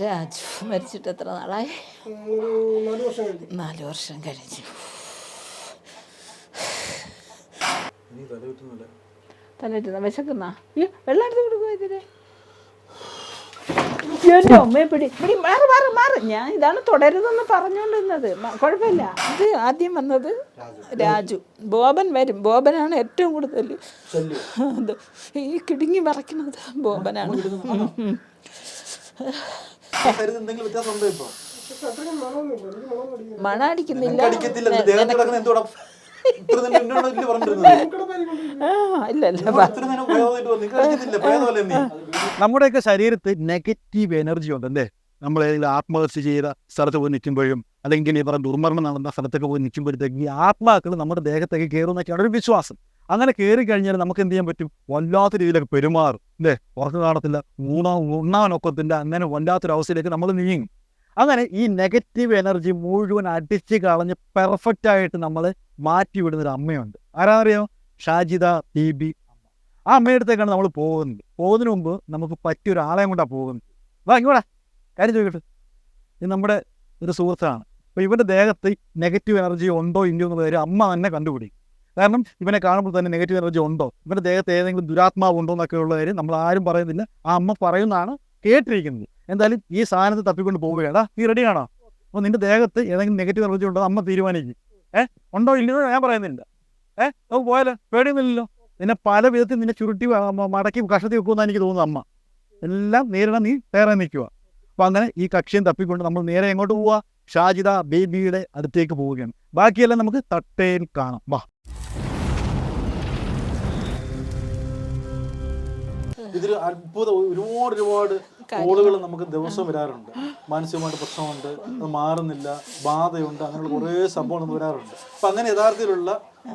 രാജു മരിച്ചിട്ട് എത്ര നാളായി? നാല് വർഷം കഴിഞ്ഞു. നാല് വർഷം കഴിഞ്ഞു. ഇനി തല പറ്റുന്നില്ല തന്നിട്ട് വിശക്കുന്ന? അയ്യോ വെള്ളം എടുത്ത് കൊടുക്കുക ഇതിന്? എന്റെ അമ്മയെ പിടി പിടി മാറി മാറി മാറി. ഞാൻ ഇതാണ് തുടരുതെന്ന് പറഞ്ഞുകൊണ്ടിരുന്നത്. കുഴപ്പമില്ല. ഇത് ആദ്യം വന്നത് രാജു. ബോബൻ വരും. ബോബനാണ് ഏറ്റവും കൂടുതൽ അത് ഈ കിടുങ്ങി മറക്കുന്നത് ബോബനാണ്. മണ അടിക്കുന്നില്ല നമ്മുടെയൊക്കെ ശരീരത്ത് നെഗറ്റീവ് എനർജി ഉണ്ടല്ലേ നമ്മൾ ഏതെങ്കിലും ആത്മഹത്യ ചെയ്ത സ്ഥലത്ത് പോയി നിൽക്കുമ്പോഴും അല്ലെങ്കിൽ ഈ പറഞ്ഞ ദുർമരണം നടന്ന സ്ഥലത്തൊക്കെ പോയി നിൽക്കുമ്പോഴത്തേക്ക് ഈ ആത്മാക്കൾ നമ്മുടെ ദേഹത്തേക്ക് കയറുന്നൊക്കെയാണ് ഒരു വിശ്വാസം. അങ്ങനെ കയറി കഴിഞ്ഞാൽ നമുക്ക് എന്ത് ചെയ്യാൻ പറ്റും? വല്ലാത്ത രീതിയിലൊക്കെ പെരുമാറും അല്ലേ? ഉറക്കം കാണത്തില്ല. ഊണാ ഉണ്ണാനൊക്കത്തില്ല അങ്ങനെ വല്ലാത്തൊരു അവസ്ഥയിലേക്ക് നമ്മൾ നീങ്ങും. അങ്ങനെ ഈ നെഗറ്റീവ് എനർജി മുഴുവൻ അടിച്ച് കളഞ്ഞ് പെർഫെക്റ്റ് ആയിട്ട് നമ്മൾ മാറ്റിവിടുന്ന ഒരു അമ്മയുണ്ട്. ആരാറിയോ ഷാജിദ ബി അമ്മ. ആ അമ്മയുടെ അടുത്തേക്കാണ് നമ്മൾ പോകുന്നത്. പോകുന്നതിന് മുമ്പ് നമുക്ക് പറ്റിയ ഒരാളെയും കൊണ്ടാണ് പോകുന്നത്. വാ ഇങ്ങോടാ കാര്യം ചോദിക്കട്ടെ? ഇത് നമ്മുടെ ഒരു സുഹൃത്താണ്. അപ്പോൾ ഇവന്റെ ദേഹത്ത് നെഗറ്റീവ് എനർജി ഉണ്ടോ ഇല്ലയോ എന്നുള്ള കാര്യം അമ്മ തന്നെ കണ്ടുപിടിക്കും. കാരണം ഇവനെ കാണുമ്പോൾ തന്നെ നെഗറ്റീവ് എനർജി ഉണ്ടോ? ഇവന്റെ ദേഹത്ത് ഏതെങ്കിലും ദുരാത്മാവ് ഉണ്ടോ എന്നൊക്കെ ഉള്ള കാര്യം നമ്മൾ ആരും പറയുന്നില്ല. ആ അമ്മ പറയുന്നതാണ് കേട്ടിരിക്കുന്നത്. എന്തായാലും ഈ സാധനത്തെ തപ്പിക്കൊണ്ട് പോവുകയാണ്. നീ റെഡി ആണോ? അപ്പോൾ നിന്റെ ദേഹത്ത് ഏതെങ്കിലും നെഗറ്റീവ് എനർജി ഉണ്ടോ? അമ്മ തീരുമാനിക്കും. ഏ ഉണ്ടോ ഇല്ലയോ ഞാൻ പറയുന്നില്ല. ഏ നമുക്ക് പോയാലോ? പേടിയൊന്നുമില്ലല്ലോ. നിന്നെ പല വിധത്തിൽ നിന്നെ ചുരുട്ടി മടക്കി കഷത്തി വെക്കുമെന്നാണ് എനിക്ക് തോന്നുന്നത് അമ്മ. എല്ലാം നേരിടാൻ നീ തയ്യാറായി നിൽക്കുക അപ്പോൾ അങ്ങനെ ഈ കക്ഷിയും തപ്പിക്കൊണ്ട് നമ്മൾ നേരെ എങ്ങോട്ട് പോവുക ഷാജിദ ബേബിയുടെ അടുത്തേക്ക് പോവുകയാണ്. ബാക്കിയെല്ലാം നമുക്ക് തട്ടയിൽ കാണാം. വാ. ഇതിൽ അത്ഭുതം. ഒരുപാട് ഒരുപാട് കോളുകൾ നമുക്ക് ദിവസം വരാറുണ്ട്. മാനസികമായിട്ട് പ്രശ്നമുണ്ട് അത് മാറുന്നില്ല ബാധയുണ്ട് അങ്ങനെയുള്ള കുറേ സംഭവങ്ങൾ നമുക്ക് വരാറുണ്ട്. അപ്പൊ അങ്ങനെ യഥാർത്ഥത്തിലുള്ള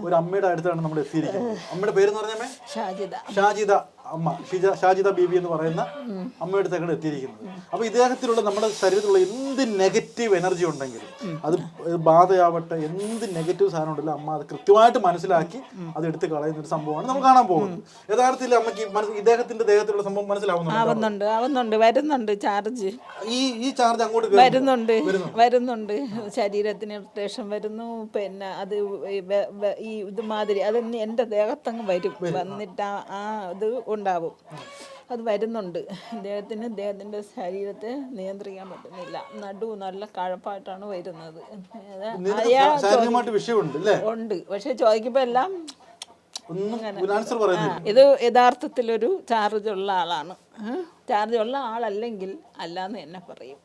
ഒരു അമ്മയുടെ അടുത്താണ് നമ്മൾ എത്തിയിരിക്കുന്നത് അമ്മയുടെ പേര് എന്ന് പറഞ്ഞാൽ ഷാജിദ ഷാജിദ അമ്മ ഷിജ ഷാജിദ ബീബി എന്ന് പറയുന്ന അമ്മയുടെ അടുത്തേക്കാണ് എത്തിയിരിക്കുന്നത്. അപ്പൊ ഇദ്ദേഹത്തിലുള്ള നമ്മുടെ ശരീരത്തിലുള്ള എന്ത് നെഗറ്റീവ് എനർജി ഉണ്ടെങ്കിലും അത് ബാധയാവട്ടെ എന്ത് നെഗറ്റീവ് സാധനം ഉണ്ടല്ലോ അമ്മ അത് കൃത്യമായിട്ട് മനസ്സിലാക്കി അത് എടുത്ത് കളയുന്ന ഒരു സംഭവമാണ് നമ്മൾ കാണാൻ പോകുന്നത്. യഥാർത്ഥത്തിൽ അമ്മയ്ക്ക് മനസ്സ് ഇദ്ദേഹത്തിന്റെ ദേഹത്തിലുള്ള സംഭവം മനസ്സിലാവുന്നുണ്ട്? ആവുന്നുണ്ട് വരുന്നുണ്ട് ചാർജ് ഈ ഈ ചാർജ് അങ്ങോട്ട്. വരുന്നുണ്ട് വരുന്നുണ്ട്. ശരീരത്തിന് ഇറിറ്റേഷൻ വരുന്നു പിന്നെ അത് ഈ ഇതുമാതിരി അത് എന്റെ എന്റെ ദേഹത്തങ്ങ് വരും. വന്നിട്ട് ആ ഇത് ഉണ്ടാവും. അത് വരുന്നുണ്ട്. ഇദ്ദേഹത്തിന് ഇദ്ദേഹത്തിന്റെ ശരീരത്തെ നിയന്ത്രിക്കാൻ പറ്റുന്നില്ല. നടു നല്ല കഴപ്പായിട്ടാണ് വരുന്നത്. ഉണ്ട്. പക്ഷെ ചോദിക്കുമ്പോൾ എല്ലാം ഇത് യഥാർത്ഥത്തിലൊരു ചാർജ് ഉള്ള ആളാണ്. ചാർജ് ഉള്ള ആളല്ലെങ്കിൽ അല്ലാന്ന് എന്നെ പറയും.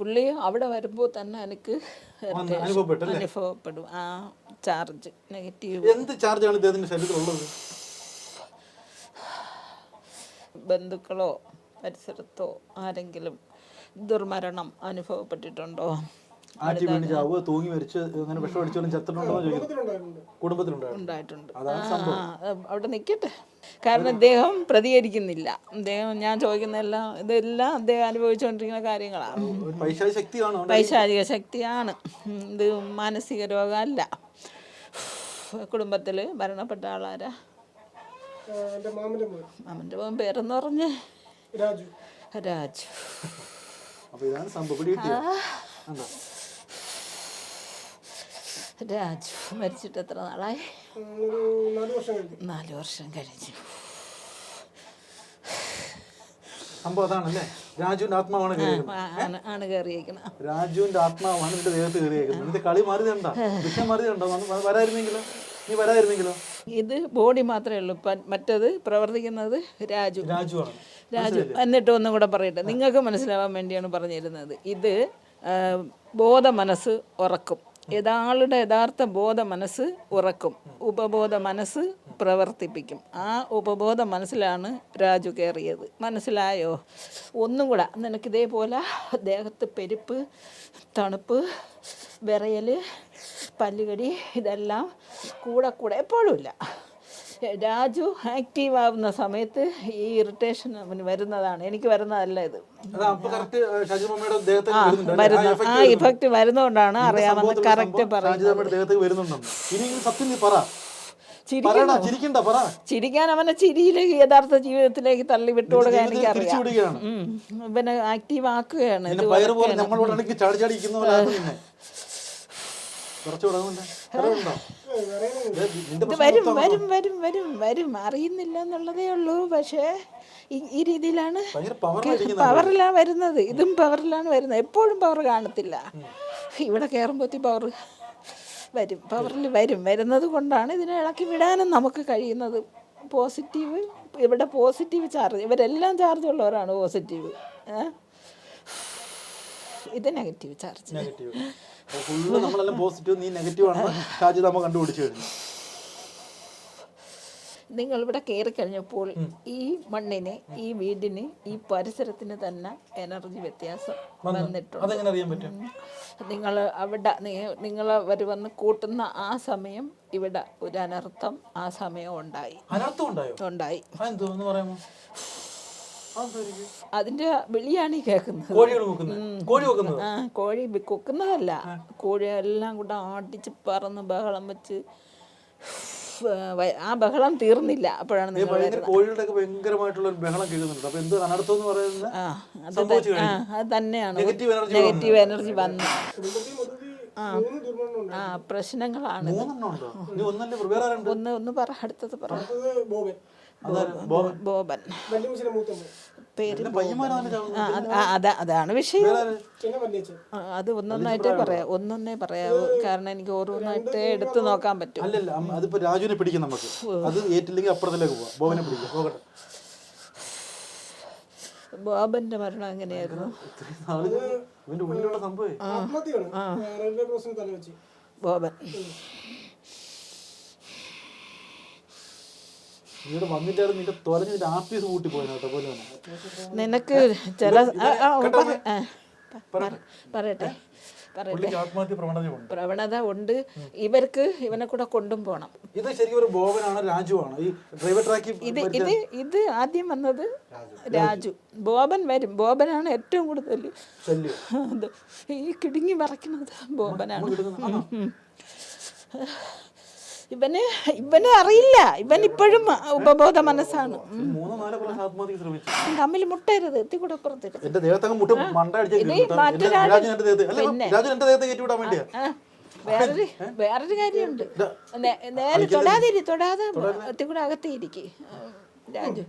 പുള്ളി അവിടെ വരുമ്പോൾ തന്നെ എനിക്ക്? അനുഭവപ്പെടും. ആ ചാർജ് നെഗറ്റീവ് എന്ത് ചാർജാണ് ഇദ്ദേഹത്തിന്റെ ശരീരത്തിലുള്ളത്? ബന്ധുക്കളോ പരിസരത്തോ ആരെങ്കിലും ദുർമരണം അനുഭവപ്പെട്ടിട്ടുണ്ടോ? ആറ്റി വീണ് ചാവുക തൂങ്ങി മരിച്ച് അങ്ങനെ വിഷം അടിച്ചാലും ചത്തിട്ടുണ്ടോ എന്ന് കുടുംബത്തിലുണ്ടായിട്ടുണ്ട് അവിടെ നിൽക്കട്ടെ കാരണം അദ്ദേഹം പ്രതികരിക്കുന്നില്ല. അദ്ദേഹം ഞാൻ ചോദിക്കുന്നതെല്ലാം ഇതെല്ലാം അദ്ദേഹം അനുഭവിച്ചുകൊണ്ടിരിക്കുന്ന കാര്യങ്ങളാണ്. പൈശാചിക ശക്തിയാണ് ഇത് മാനസിക രോഗമല്ല. കുടുംബത്തിൽ മരണപ്പെട്ട ആളാരാ? എന്റെ മാമന്റെ മോൻ. മാമന്റെ മോൻ പേരെന്ന് പറഞ്ഞ്? രാജു. രാജു. അപ്പൊ ഇതാണ് സംഭവം രാജു മരിച്ചിട്ട് എത്ര നാളായി? നാല് വർഷം കഴിഞ്ഞു. സംഭവം അതാണല്ലേ? രാജുവിന്റെ ആത്മാവാണ് ആണ് കയറിയേക്കണം രാജുവിന്റെ ആത്മാവാണ് നിന്റെ ദേഹത്ത് കയറിയേക്കുന്നത്. നിന്റെ കളി മാറിയതുണ്ടോ? വിഷം മാറിയതുണ്ടോ? വന്ന് വരായിരുന്നെങ്കിലോ? നീ വരായിരുന്നെങ്കിലോ? ഇത് ബോഡി മാത്രമേ ഉള്ളൂ. മറ്റത് പ്രവർത്തിക്കുന്നത് രാജു. രാജു രാജു. എന്നിട്ട് ഒന്നും കൂടെ പറയട്ടെ. നിങ്ങൾക്ക് മനസ്സിലാവാൻ വേണ്ടിയാണ് പറഞ്ഞിരുന്നത്. ഇത് ബോധ മനസ്സ് ഉറക്കും. യഥാളുടെ യഥാർത്ഥ ബോധ മനസ്സ് ഉറക്കും. ഉപബോധ മനസ്സ് പ്രവർത്തിപ്പിക്കും. ആ ഉപബോധ മനസ്സിലാണ് രാജു കയറിയത്. മനസ്സിലായോ? ഒന്നും കൂടെ. നിനക്ക് ഇതേപോലെ ദേഹത്ത് പെരുപ്പ് തണുപ്പ് വിറയൽ പല്ലുകടി ഇതെല്ലാം കൂടെ കൂടെ എപ്പോഴും ഇല്ല. രാജു ആക്റ്റീവ് ആവുന്ന സമയത്ത് ഈ ഇറിറ്റേഷൻ അവന് വരുന്നതാണ്. എനിക്ക് വരുന്നതല്ല ഇത്. വരുന്ന. ആ. ഇഫക്റ്റ് വരുന്നതുകൊണ്ടാണ് ഇതിന്റെ അറിയാമെന്ന് കറക്റ്റ് പറയുന്നത്. ചിരിക്കാൻ അവനെ ചിരിയിലേക്ക് യഥാർത്ഥ ജീവിതത്തിലേക്ക് തള്ളി വിട്ടുകൊടുക്കാൻ എനിക്ക് അറിയാം. എനിക്കറിയാം. ഇവനെ ആക്റ്റീവ് ആക്കുകയാണ്. വരും വരും വരും വരും വരും. അറിയുന്നില്ല എന്നുള്ളതേ ഉള്ളൂ. പക്ഷേ ഈ- രീതിയിലാണ് പവറിലാണ് വരുന്നത്. ഇതും പവറിലാണ് വരുന്നത്. എപ്പോഴും പവർ കാണത്തില്ല. ഇവിടെ കയറുമ്പോത്തി പവർ വരും. പവറിൽ വരും. വരുന്നത് കൊണ്ടാണ് ഇതിനെ ഇളക്കി വിടാനും നമുക്ക് കഴിയുന്നത്. പോസിറ്റീവ് ഇവിടെ പോസിറ്റീവ് ചാർജ് ഇവരെല്ലാം ചാർജ് ഉള്ളവരാണ് പോസിറ്റീവ് ഇത് നെഗറ്റീവ് ചാർജ് ഫുള്ള് നമ്മളെല്ലാം പോസിറ്റീവ് നീ നെഗറ്റീവ് ആണെന്ന് ഷാജിദ് നമ്മ കണ്ടുപിടിച്ചു കഴിഞ്ഞു. നിങ്ങൾ ഇവിടെ കയറി കഴിഞ്ഞപ്പോൾ ഈ മണ്ണിന് ഈ വീടിന് ഈ പരിസരത്തിന് തന്നെ എനർജി വ്യത്യാസം വന്നിട്ടുണ്ട്. നിങ്ങൾ അവിടെ നിങ്ങൾ അവർ വന്ന് കൂട്ടുന്ന ആ സമയം ഇവിടെ ഒരു അനർത്ഥം ആ സമയം ഉണ്ടായി. ഉണ്ടായോ? അതിന്റെ വിളിയാണ് ഈ കേൾക്കുന്നത്. കോഴി ആ കോഴി കൊക്കുന്നതല്ല. കോഴി എല്ലാം കൂടെ ആട്ടിച്ച് പറന്ന് ബഹളം വെച്ച് ആ ബഹളം തീർന്നില്ല. അപ്പോഴാണ് കോഴികളുടെ ഭയങ്കരമായിട്ടുള്ള ഒരു ബഹളം കേൾക്കുന്നുണ്ട്. അപ്പൊ എന്ത് അനർത്ഥം എന്ന് പറയുന്നത്? ആ അത് തന്നെയാണ്. നെഗറ്റീവ് എനർജി നെഗറ്റീവ് എനർജി വന്നു. ആ. പ്രശ്നങ്ങളാണ്. ഒന്ന് ഒന്ന് പറ അടുത്തത് പറ. ബോബൻ. ബോബൻ. ബോബൻ. പേര് അതാണ് വിഷയം. അത് ഒന്നൊന്നായിട്ടേ പറയാം ഒന്നൊന്നേ പറയാ കാരണം എനിക്ക് ഓരോന്നായിട്ടേ എടുത്തു നോക്കാൻ പറ്റും. അല്ലല്ല അമ്മ, അതിപ്പോ രാജുവിനെ പിടിക്കും നമുക്ക്. അത് ഏറ്റില്ലെങ്കിൽ അപ്പുറത്തിലേക്ക് പോവാം. ബോബനെ പിടിക്കാം. പോകട്ടെ. ബോബന്റെ മരണം എങ്ങനെയായിരുന്നു? ഇത്രയും നാൾ ഇവന്റെ ഉള്ളിലുള്ള സംഭവം ആത്മഹത്യയാണ് റെയിൽവേ ക്രോസിന് തല വെച്ച് ബോബൻ നീടെ വന്നിട്ടായിരുന്നു നിന്റെ തൊലഞ്ഞ് നിന്റെ ആഫീസ് കൂട്ടി പോയത് കേട്ടോ പോലെ നിനക്ക് ചില പറയട്ടെ. പ്രവണത ഉണ്ട്. ഇവർക്ക് ഇവനെ കൂടെ കൊണ്ടും പോണം. ഇത് ശരിക്കും ഒരു ബോബനാണ് രാജുവാണ്? ഈ ഡ്രൈവർ ട്രാക്കി ഇത് ഇത് ഇത് ആദ്യം വന്നത് രാജു. ബോബൻ വരും. ബോബനാണ് ഏറ്റവും കൂടുതൽ ഈ കിടുങ്ങി മറക്കുന്നത് ബോബനാണ്. ഇവന് ഇവന് അറിയില്ല. ഇവൻ ഇപ്പോഴും ഉപബോധ മനസ്സാണ്. തമ്മിൽ മുട്ടരുത്. എത്തി കൂടെ പുറത്തിട്ട് ദേഹത്തങ്ങ് മുട്ട് മണ്ട അടിച്ചു മറ്റൊരാൾ രാജു എന്റെ ദേഹത്ത് അല്ല രാജു എന്റെ ദേഹത്ത് കയറ്റി വിടാൻ വേണ്ടിയാ. ആ, വേറൊരു വേറൊരു കാര്യമുണ്ട്. നേരെ തൊടാതിരി തൊടാതെ ഒത്തി കൂടെ അകത്തേ ഇരിക്കെ. രാജു.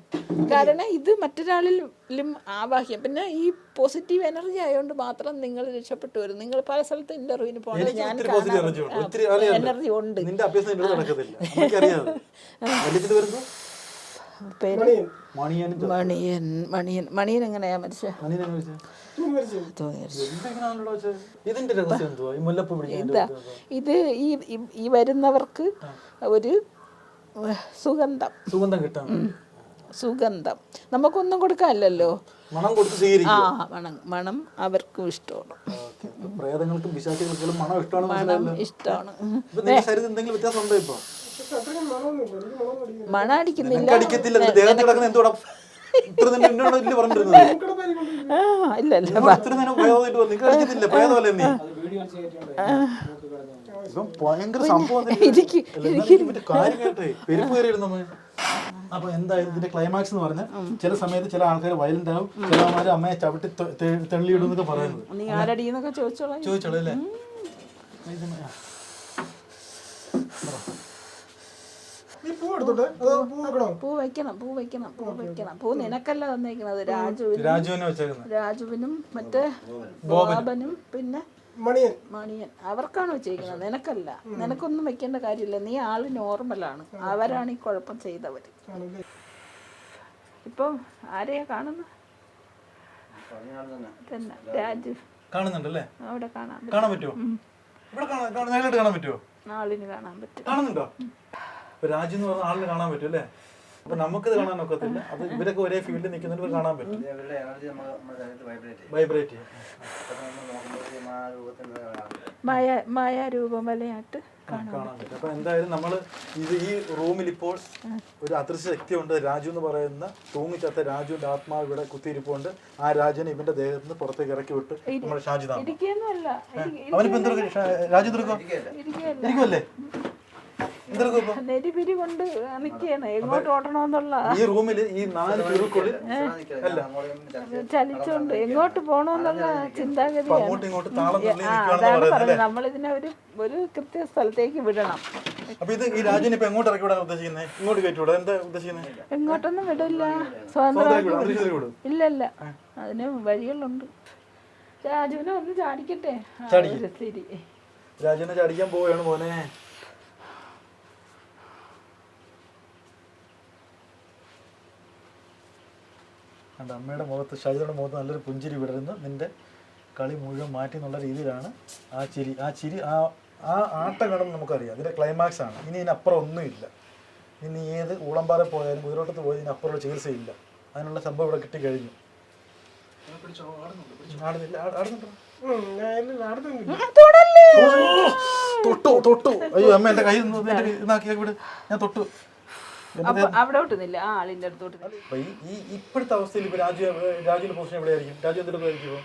കാരണം ഇത് മറ്റൊരാളിലും ആവാഹ്യം പിന്നെ ഈ പോസിറ്റീവ് എനർജി ആയതുകൊണ്ട് മാത്രം നിങ്ങൾ രക്ഷപ്പെട്ടു വരും. നിങ്ങൾ പല സ്ഥലത്ത് ഇന്റർവ്യൂവിന് പോകണം ഞാൻ എനർജി ഉണ്ട്. പേര്? മണിയൻ. മണിയൻ. മണിയൻ. എങ്ങനെയാ മരിച്ചു? ഇത് ഈ ഈ- ഈ വരുന്നവർക്ക് ഒരു സുഗന്ധം. സുഗന്ധം കിട്ടാൻ സുഗന്ധം. നമുക്കൊന്നും കൊടുക്കാനല്ലോ മണം കൊടുത്ത് ആ മണം മണം അവർക്കും ഇഷ്ടമാണ്. പ്രേതങ്ങൾക്കും പിശാചുകൾക്കും മണം ഇഷ്ടമാണ് മണം ഇഷ്ടമാണ്. എന്തെങ്കിലും വ്യത്യാസം ഉണ്ടോ ഇപ്പൊ? മണം അടിക്കുന്നില്ല. ഇത്ര എന്നോട് ഇല്ല പറഞ്ഞിരുന്നത്. ആ ഇല്ല ഇല്ല. ഇത്ര നേരം പറഞ്ഞു പ്രേതമല്ലേ നീ? ഇപ്പം ഭയങ്കര സംഭവം പെരുപ്പ് കയറിയിരുന്നു നമ്മൾ അപ്പൊ എന്തായാലും ഇതിന്റെ ക്ലൈമാക്സ് എന്ന് പറഞ്ഞാൽ ചില സമയത്ത് ചില ആൾക്കാർ വയലന്റ് ആവും. ചില ആൾക്കാർ അമ്മയെ ചവിട്ടി തെള്ളിയിടും എന്നൊക്കെ പറയുന്നത്. ചോദിച്ചോളാം. ചോദിച്ചോളൂ അല്ലേ? പൂ വെക്കണം അതോ പൂ വെക്കണം? പൂ വെക്കണം പൂ നിനക്കല്ല തന്നേക്കുന്നത് രാജുവിനും രാജുവിനെ മറ്റേ ബോബനും പിന്നെ മണിയൻ. മണിയൻ. അവർക്കാണ് വെച്ചിരിക്കുന്നത് നിനക്കല്ല. നിനക്കൊന്നും വെക്കേണ്ട കാര്യമില്ല. നീ ആൾ നോർമലാണ് അവരാണ് ഈ കുഴപ്പം ചെയ്തവർ ഇപ്പൊ ആരെയാ കാണുന്നത് തന്നെ. രാജു. കാണുന്നുണ്ടല്ലേ? അവിടെ കാണാൻ കാണാൻ പറ്റുമോ ഇവിടെ കാണാൻ നേരിട്ട് കാണാൻ പറ്റുമോ നാളിന് കാണാൻ പറ്റും. കാണുന്നുണ്ടോ? ഇപ്പൊ രാജു എന്ന് പറഞ്ഞ ആളിനെ കാണാൻ പറ്റും അല്ലേ? അപ്പൊ നമുക്കിത് കാണാൻ ഒക്കത്തില്ല. അത് ഇവരൊക്കെ ഒരേ ഫീൽഡിൽ നിൽക്കുന്നവർക്ക് കാണാൻ പറ്റും. ഇവരുടെ എനർജി നമ്മൾ നമ്മുടെ ശരീരത്തിൽ വൈബ്രേറ്റ് ചെയ്യും. കാണാൻ പറ്റും. അപ്പൊ എന്തായാലും നമ്മൾ ഇത് ഈ റൂമിൽ ഇപ്പോൾ ഒരു അദൃശ്യ ശക്തി ഉണ്ട് രാജു എന്ന് പറയുന്ന തൂങ്ങിച്ചത്ത രാജുവിന്റെ ആത്മാവ് ഇവിടെ കുത്തിയിരിപ്പുണ്ട്. ആ രാജുവിനെ ഇവന്റെ ദേഹത്ത് നിന്ന് പുറത്തേക്ക് ഇറക്കി വിട്ട് നമ്മൾ ഷാജിതാണ് ഇരിക്കുകയൊന്നുമല്ല. അവനിപ്പോ എന്തൊക്കെ രാജു തീർക്കോ ഇരിക്കുമല്ലേ നെരിപിരി കൊണ്ട് നിൽക്കുകയാണ് എങ്ങോട്ട് ഓടണമെന്നുള്ള ഈ റൂമിൽ ഈ നാല് ചുരുക്കുള്ളിൽ ചലിച്ചോണ്ട് എങ്ങോട്ട് പോകണമെന്നുള്ള ചിന്താഗതിയാണ്. നമ്മളിതിനെ ഒരു ഒരു കൃത്യ സ്ഥലത്തേക്ക് വിടണം. അപ്പൊ ഇത് ഈ രാജുവിനെ ഇപ്പൊ എങ്ങോട്ട് ഇറക്കി വിടാൻ ഉദ്ദേശിക്കുന്നത് ഇങ്ങോട്ട് കയറ്റി വിടാം. എന്താ ഉദ്ദേശിക്കുന്നത് എങ്ങോട്ടൊന്നും വിടില്ല. വിടും. ഇല്ല ഇല്ല അതിന് വഴികളുണ്ട്. രാജുവിനെ ഒന്ന് ചാടിക്കട്ടെ. രാജുവിനെ ചാടിക്കാൻ പോവുകയാണ് മോനെ. കണ്ട അമ്മയുടെ മുഖത്ത് ഷൈജയുടെ മുഖത്ത് നല്ലൊരു പുഞ്ചിരി വിടരുന്നു. നിന്റെ കളി മുഴുവൻ മാറ്റി എന്നുള്ള രീതിയിലാണ് ആ ചിരി. ആ ചിരി ആ ആ ആട്ടം കാണുമ്പോൾ നമുക്കറിയാം. അതിന്റെ ക്ലൈമാക്സ് ആണ്. ഇനി ഇതിനപ്പുറം ഒന്നുമില്ല ഇനി ഏത് ഊളമ്പാറ പോയാലും കുതിരോട്ടത്ത് പോയാലും ഇതിനപ്പുറമുള്ള ചികിത്സയില്ല അതിനുള്ള സംഭവം ഇവിടെ കിട്ടിക്കഴിഞ്ഞു. തൊട്ടു തൊട്ടു. അയ്യോ അമ്മ എന്റെ കയ്യിൽ നിന്ന് എന്റെ വിട്. ഞാൻ തൊട്ടു. ആ ആളിന്റെ അടുത്തോട്ട്. ഈ ഇപ്പോഴത്തെ അവസ്ഥയിൽ ഇപ്പൊ രാജു രാജുവിന്റെ പൊസിഷൻ എവിടെയായിരിക്കും? രാജു എന്തെടുക്കുമായിരിക്കും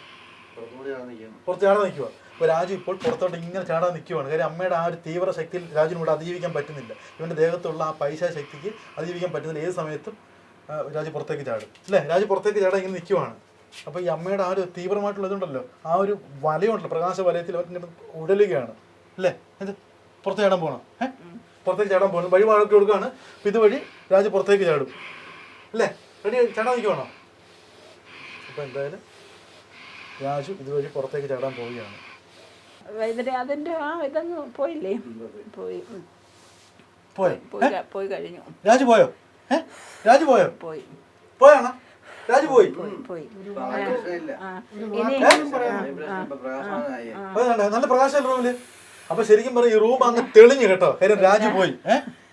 പുറത്ത് ചാടാൻ നിൽക്കുക അപ്പൊ രാജു ഇപ്പോൾ പുറത്തോട്ട് ഇങ്ങനെ ചാടാൻ നിൽക്കുവാണ്. കാര്യം അമ്മയുടെ ആ ഒരു തീവ്ര ശക്തിയിൽ രാജുവിന് ഇവിടെ അതിജീവിക്കാൻ പറ്റുന്നില്ല. ഇവന്റെ ദേഹത്തുള്ള ആ പൈസ ശക്തിക്ക് അതിജീവിക്കാൻ പറ്റുന്നില്ല. ഏത് സമയത്തും രാജു പുറത്തേക്ക് ചാടും. അല്ലേ? രാജു പുറത്തേക്ക് ചാടാൻ ഇങ്ങനെ നിൽക്കുവാണ്. അപ്പൊ ഈ അമ്മയുടെ ആ ഒരു തീവ്രമായിട്ടുള്ള ഇതുണ്ടല്ലോ. ആ ഒരു വലയുണ്ടല്ലോ. പ്രകാശ വലയത്തിൽ അവരുടെ ഉടലുകയാണ് അല്ലേ? എന്ത്? പുറത്ത് ചാടാൻ പോകണം ഏഹ് പുറത്തേക്ക് ചാടാൻ പോകണം. വഴി വാഴക്കി കൊടുക്കുകയാണ്. അപ്പം ഇതുവഴി രാജു പുറത്തേക്ക് ചാടും. അല്ലേ? റെഡി? ചാടാൻ നിൽക്കുവാണോ? അപ്പം എന്തായാലും രാജു ഇതുവഴി പുറത്തേക്ക് ചാടാൻ പോവുകയാണ്. അതിന്റെ ആ ഇതങ്ങ് പോയില്ലേ? പോയി. പോയി. പോയി കഴിഞ്ഞു. രാജു പോയോ? രാജു പോയോ? പോയി. പോയാണോ? രാജു പോയി? പോയി? നല്ല പ്രകാശം റൂമിൽ? അപ്പൊ ശരിക്കും പറഞ്ഞ ഈ റൂം അങ്ങ് തെളിഞ്ഞു കേട്ടോ. കാര്യം രാജു പോയി.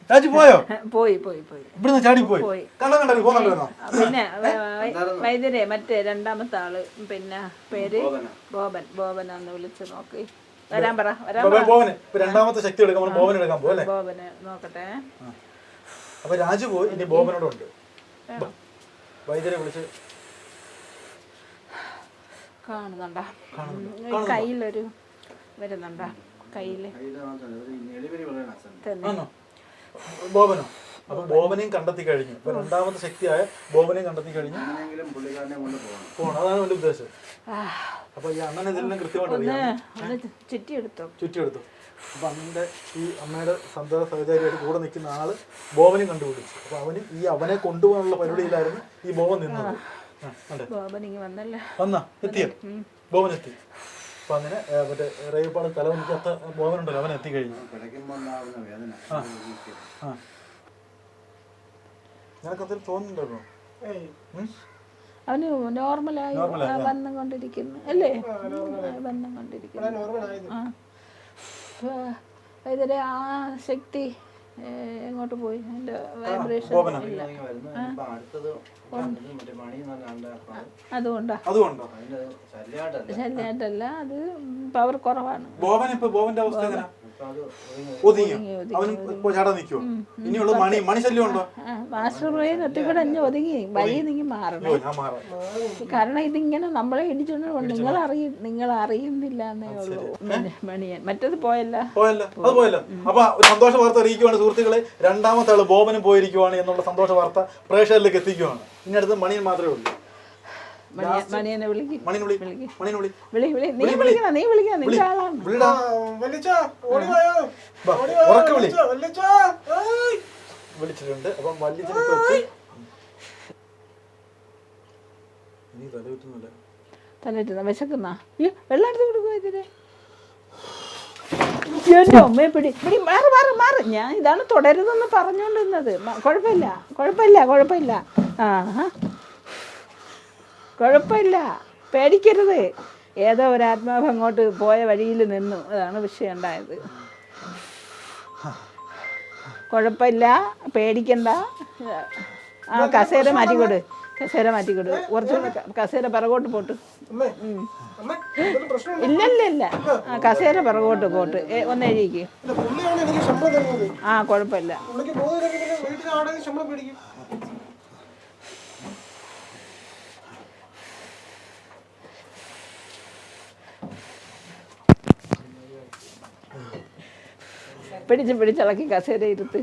രാജു പോയോ? പോയി പോയി പോയി. ഇവിടുന്ന് ചാടി പോയി. കണ്ടോ കണ്ടോ പോന്നോ പിന്നെ വൈദ്യരെ മറ്റേ രണ്ടാമത്തെ ആൾ പിന്നെ പേര്? ബോബൻ. ബോബൻ ഒന്ന് വിളിച്ച് നോക്കി. വരാൻ പറ വരാൻ ഇപ്പൊ രണ്ടാമത്തെ ശക്തി എടുക്കാൻ ബോബൻ എടുക്കാൻ പോലെ ബോബന് ബോബനെ നോക്കട്ടെ അപ്പൊ രാജു പോയി ഇനി ബോബനോടുണ്ട് വൈദ്യരെ വിളിച്ച് കാണുന്നുണ്ടാ? കയ്യിലൊരു വരുന്നുണ്ടാ. കയ്യിൽ. തന്നെ. ബോബനോ അപ്പൊ ബോബനെയും കണ്ടെത്തി കഴിഞ്ഞു. ഇപ്പൊ രണ്ടാമത്തെ ശക്തിയായ ബോബനെയും കണ്ടെത്തി കഴിഞ്ഞു. പോകണം. പോണം. അതാണ് എന്റെ ഉദ്ദേശം. അപ്പൊ ഈ അണ്ണൻ ഇതെല്ലാം കൃത്യമായിട്ട് ചുറ്റിയെടുത്തു. അപ്പൊ അണ്ണന്റെ ഈ അമ്മയുടെ സന്തത സഹചാരിയായിട്ട് കൂടെ നിൽക്കുന്ന ആൾ ബോബനും കണ്ടുപിടിച്ചു. അപ്പൊ അവന് ഈ അവനെ കൊണ്ടുപോകാനുള്ള പരിപാടിയിലായിരുന്നു ഈ ബോബൻ നിന്നത്. ബോബൻ ഇങ്ങനെ വന്നല്ലേ. വന്നാ? എത്തിയോ? ബോബൻ എത്തി. അപ്പൊ അങ്ങനെ മറ്റേ റേവിപ്പാട് തല വന്നിക്കാത്ത ബോധനുണ്ടല്ലോ അവൻ എത്തി കഴിഞ്ഞു കിടക്കുമ്പോൾ വേദന. ആ നിനക്ക് അതിൽ തോന്നുന്നുണ്ടോ? അവന് നോർമലായി. വന്നു ആയി, ആ. വന്നും കൊണ്ടിരിക്കുന്നു. അല്ലേ? വന്നു കൊണ്ടിരിക്കുന്നു. ആയത്. ആ ശക്തി എങ്ങോട്ട് പോയി? എന്റെ വൈബ്രേഷൻ? ഇല്ല. അതുകൊണ്ടാ. ശല്യാട്ടല്ല ശല്യമായിട്ടല്ല അത് പവർ കുറവാണ്. ഒതുങ്ങിയോ? ചാടാൻ ഇനിയുള്ള മണി ഉണ്ടോ മാസ്റ്റർ അഞ്ഞ് ഒതുങ്ങി. വഴി മാറണം. കാരണം ഇതിങ്ങനെ നമ്മളെ ഇടിച്ചുകൊണ്ട് നിങ്ങൾ അറിയ നിങ്ങൾ അറിയുന്നില്ല എന്നേ ഉള്ളൂ. മണിയൻ. മറ്റത് പോയല്ല. പോയല്ല. അത് പോയല്ല. അപ്പൊ ഒരു സന്തോഷ വാർത്ത അറിയിക്കുവാണ് സുഹൃത്തുക്കളെ. രണ്ടാമത്തെ ആൾ ബോബനും പോയിരിക്കുവാണ് എന്നുള്ള സന്തോഷ വാർത്ത പ്രേക്ഷകരിലേക്ക് എത്തിക്കുവാണ്. ഇനി അടുത്ത് മണിയൻ മാത്രമേ ഉള്ളൂ. മണിയനെ വിളിക്കും. വിളി. വിളി. വിളി നീ വിളിക്കണം നീ വിളിക്കണം നിന്റെ ആളാണ്. വിളിച്ചിട്ടുണ്ട്. അപ്പം വിശക്കുന്ന? വെള്ളം എടുത്ത് കൊടുക്കുക ഇതിന് എന്റെ അമ്മയെ പിടി. പിടി മാറ് മാറ് മാറ്. ഞാൻ ഇതാണ് തുടരുതെന്ന് പറഞ്ഞുകൊണ്ടിരുന്നത് കുഴപ്പമില്ല. കുഴപ്പമില്ല കുഴപ്പമില്ല. ആ ആ. കുഴപ്പമില്ല. പേടിക്കരുത്. ഏതോ ഒരു ആത്മാവ് അങ്ങോട്ട് പോയ വഴിയിൽ നിന്നു. അതാണ് വിഷയം ഉണ്ടായത്. കുഴപ്പമില്ല. പേടിക്കണ്ട. ആ കസേര മാറ്റിക്കൊടു. കസേര മാറ്റിക്കൊടു. കുറച്ചുകൂടെ കസേര പിറകോട്ട് പോട്ട്. അമ്മേ, അമ്മേ, എന്തെങ്കിലും പ്രശ്നമുണ്ടോ? ഇല്ല ഇല്ല ഇല്ല ആ കസേര പിറകോട്ട് പോട്ട്. ഒന്ന് എഴുതിക്ക്. ആ കുഴപ്പമില്ല. പിടിച്ച് പിടിച്ചിളക്കി കസേര ഇരുത്ത്.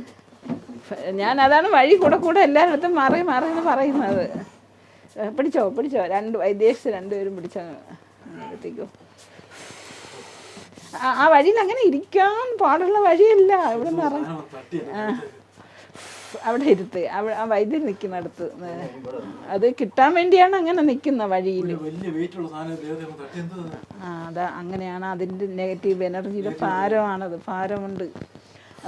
ഞാൻ അതാണ് വഴി കൂടെ കൂടെ എല്ലായിടത്തും മാറി മാറി എന്ന് പറയുന്നത്. പിടിച്ചോ പിടിച്ചോ. രണ്ട് വൈദ്യേശ് രണ്ടുപേരും പിടിച്ചോ ആ വഴിയിൽ അങ്ങനെ ഇരിക്കാൻ പാടുള്ള വഴിയല്ല. ഇവിടെ നിന്ന്. അവിടെ ഇരുത്ത്. അവിടെ ആ വൈദ്യൻ നിൽക്കുന്നിടത്ത് അത് കിട്ടാൻ വേണ്ടിയാണ് അങ്ങനെ നിൽക്കുന്ന വഴിയിൽ? ആ അതാ അങ്ങനെയാണ് അതിന്റെ നെഗറ്റീവ് എനർജിയുടെ ഭാരമാണത്. ഭാരമുണ്ട്.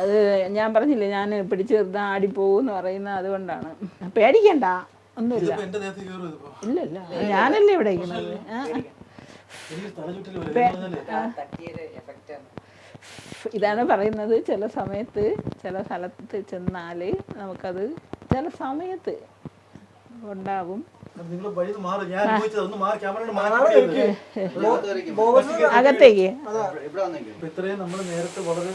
അത് ഞാൻ പറഞ്ഞില്ലേ ഞാൻ പിടിച്ചു നിർത്താൻ ആടിപ്പോകും എന്ന് പറയുന്നത് അതുകൊണ്ടാണ്. പേടിക്കണ്ട ഒന്നുമില്ല. ഇല്ല ഇല്ല. ഞാനല്ലേ ഇവിടെ ഇരിക്കുന്നത്? ഇതാണ് പറയുന്നത് ചില സമയത്ത് ചില സ്ഥലത്ത് ചെന്നാൽ നമുക്കത് ചില സമയത്ത് ഉണ്ടാവും. നിങ്ങൾ വഴി മാറി. ഞാൻ അനുഭവിച്ചത് ഒന്ന് മാറി. ക്യാമറ മാറി അകത്തേക്ക്. ഇത്രയും നമ്മൾ നേരത്തെ വളരെ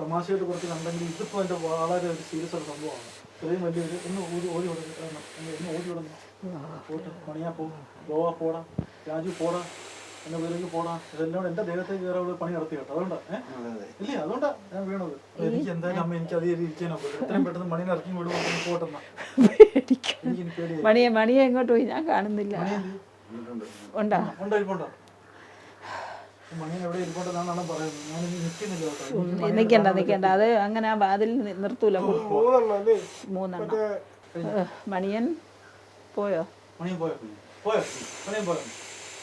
തമാശയായിട്ട് കുറച്ച് കണ്ടെങ്കിൽ ഇതിപ്പോ എന്റെ വളരെ ഒരു സീരിയസ് ഉള്ള സംഭവമാണ്. ഇത്രയും വലിയൊരു ഒന്ന് ഓടി ഓടി വിടുന്നു ഓടി ഓടണം പോട്ടെ പണിയാ പോ ഗോവ പോടാ. രാജു പോടാ. എന്നെ വീട്ടിലേക്ക് പോടാ. ഇതെല്ലാം എന്റെ ദൈവത്തെ കയറി പണി നടത്തി കേട്ടോ. അതുകൊണ്ടാ ഇല്ലേ? അതുകൊണ്ടാ ഞാൻ വീണത്. എനിക്ക് എന്തായാലും അമ്മ എനിക്ക് അത് ഇരിക്കാനോ എത്രയും പെട്ടെന്ന് മണി ഇറക്കി വിടുമ്പോൾ പോട്ടെന്നാ. മണിയെ മണിയെ എങ്ങോട്ട് പോയി? ഞാൻ കാണുന്നില്ല. നിക്കണ്ട ഉണ്ടോ? ഇരിപ്പുണ്ടോ? നിൽക്കണ്ട അത് അങ്ങനെ ആ വാതിൽ നി- നിർത്തൂല. മൂന്നെണ്ണം മണിയൻ പോയോ? മണിയൻ പോയോ? പോയോ. മണിയൻ പോയോ?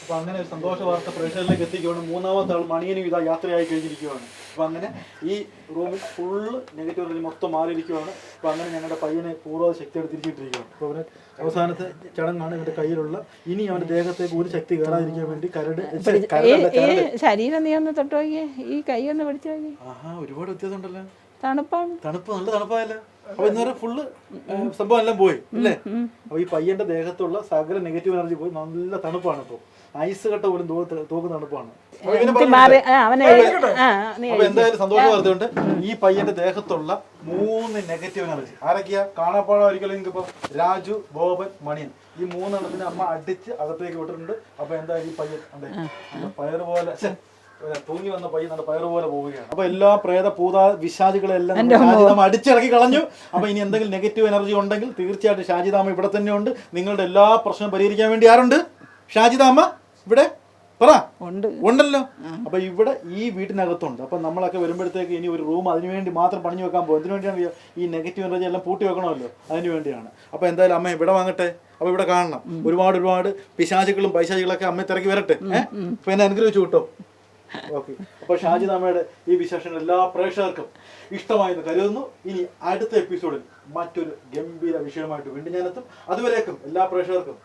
അപ്പൊ അങ്ങനെ ഒരു സന്തോഷ വാർത്ത പ്രേക്ഷകരിലേക്ക് എത്തിക്കുകയാണ്. മൂന്നാമത്തെ ആൾ മണിയനും ഇതാ യാത്രയായി കഴിഞ്ഞിരിക്കുകയാണ്. അപ്പൊ അങ്ങനെ ഈ റൂമിൽ ഫുള്ള് നെഗറ്റീവ് എനർജി മൊത്തം മാറിയിരിക്കുകയാണ്. അപ്പൊ അങ്ങനെ ഞങ്ങളുടെ പയ്യനെ പൂർവ ശക്തിയോടെ തിരിച്ചിട്ടിരിക്കുകയാണ് അപ്പൊ അവന് അവസാനത്തെ ചടങ്ങാണ് ഇവന്റെ കയ്യിലുള്ള. ഇനി അവന്റെ ദേഹത്തേക്ക് ഒരു ശക്തി കയറാതിരിക്കാൻ വേണ്ടി കരട്. ശരീരം നീ ഒന്ന് തൊട്ട് ഈ കൈ ഒന്ന് പിടിച്ചു ആഹാ ഒരുപാട് വ്യത്യാസം ഉണ്ടല്ലോ തണുപ്പാണ്. തണുപ്പ് നല്ല തണുപ്പായല്ലോ? അപ്പൊ ഇന്നേരം ഫുള്ള് സംഭവം എല്ലാം പോയി അല്ലേ? അപ്പൊ ഈ പയ്യന്റെ ദേഹത്തുള്ള സകല നെഗറ്റീവ് എനർജി പോയി. നല്ല തണുപ്പാണ് ഇപ്പൊ. ഐസ് കട്ട പോലും തൂക്കുന്ന തണുപ്പാണ്. അപ്പൊ എന്തായാലും സന്തോഷം വാർത്തയുണ്ട് ഈ പയ്യന്റെ ദേഹത്തുള്ള മൂന്ന് നെഗറ്റീവ് എനർജി ആരൊക്കെയാ? കാണാപ്പാടം ഒരിക്കലും ഇപ്പൊ രാജു ബോബൻ മണിയൻ. ഈ മൂന്നെണ്ണത്തിന് അമ്മ അടിച്ച് അകത്തേക്ക് വിട്ടിട്ടുണ്ട്. അപ്പൊ എന്തായാലും ഈ പയ്യൻ അതെ പയറ് പോലെ തൂങ്ങി വന്ന പയ്യൻ നല്ല പയറ് പോലെ പോവുകയാണ്. അപ്പൊ എല്ലാ പ്രേത പൂത വിശാദികളെല്ലാം നമ്മൾ അടിച്ചിറക്കി കളഞ്ഞു. അപ്പൊ ഇനി എന്തെങ്കിലും നെഗറ്റീവ് എനർജി ഉണ്ടെങ്കിൽ തീർച്ചയായിട്ടും ഷാജിദാമ ഇവിടെ തന്നെ ഉണ്ട് നിങ്ങളുടെ എല്ലാ പ്രശ്നവും പരിഹരിക്കാൻ വേണ്ടി ആരുണ്ട്? ഷാജിദാമ ഇവിടെ? പറ. ഉണ്ട്. ഉണ്ടല്ലോ. അപ്പൊ ഇവിടെ ഈ വീട്ടിനകത്തുണ്ട്. അപ്പൊ നമ്മളൊക്കെ വരുമ്പോഴത്തേക്ക് ഇനി ഒരു റൂം അതിനു വേണ്ടി മാത്രം പണിഞ്ഞു വെക്കാൻ പോകും. എന്തിനു വേണ്ടിയാണ് ഈ- നെഗറ്റീവ് എനർജി എല്ലാം പൂട്ടി വെക്കണമല്ലോ? അതിന് വേണ്ടിയാണ്. അപ്പൊ എന്തായാലും അമ്മ ഇവിടെ വാങ്ങട്ടെ. അപ്പൊ ഇവിടെ കാണണം. ഒരുപാട് ഒരുപാട് പിശാചുകളും പൈശാചികളൊക്കെ അമ്മ തിരക്കി വരട്ടെ. അപ്പൊ എന്നെ അനുഗ്രഹിച്ചു കിട്ടും? ഓക്കെ. അപ്പൊ ഷാജിദാമ്മയുടെ ഈ വിശേഷങ്ങൾ എല്ലാ പ്രേക്ഷകർക്കും ഇഷ്ടമായെന്ന് കരുതുന്നു. ഇനി അടുത്ത എപ്പിസോഡിൽ മറ്റൊരു ഗംഭീര വിഷയമായിട്ട് വീണ്ടും ഞാനെത്തും അതുവരേക്കും എല്ലാ പ്രേക്ഷകർക്കും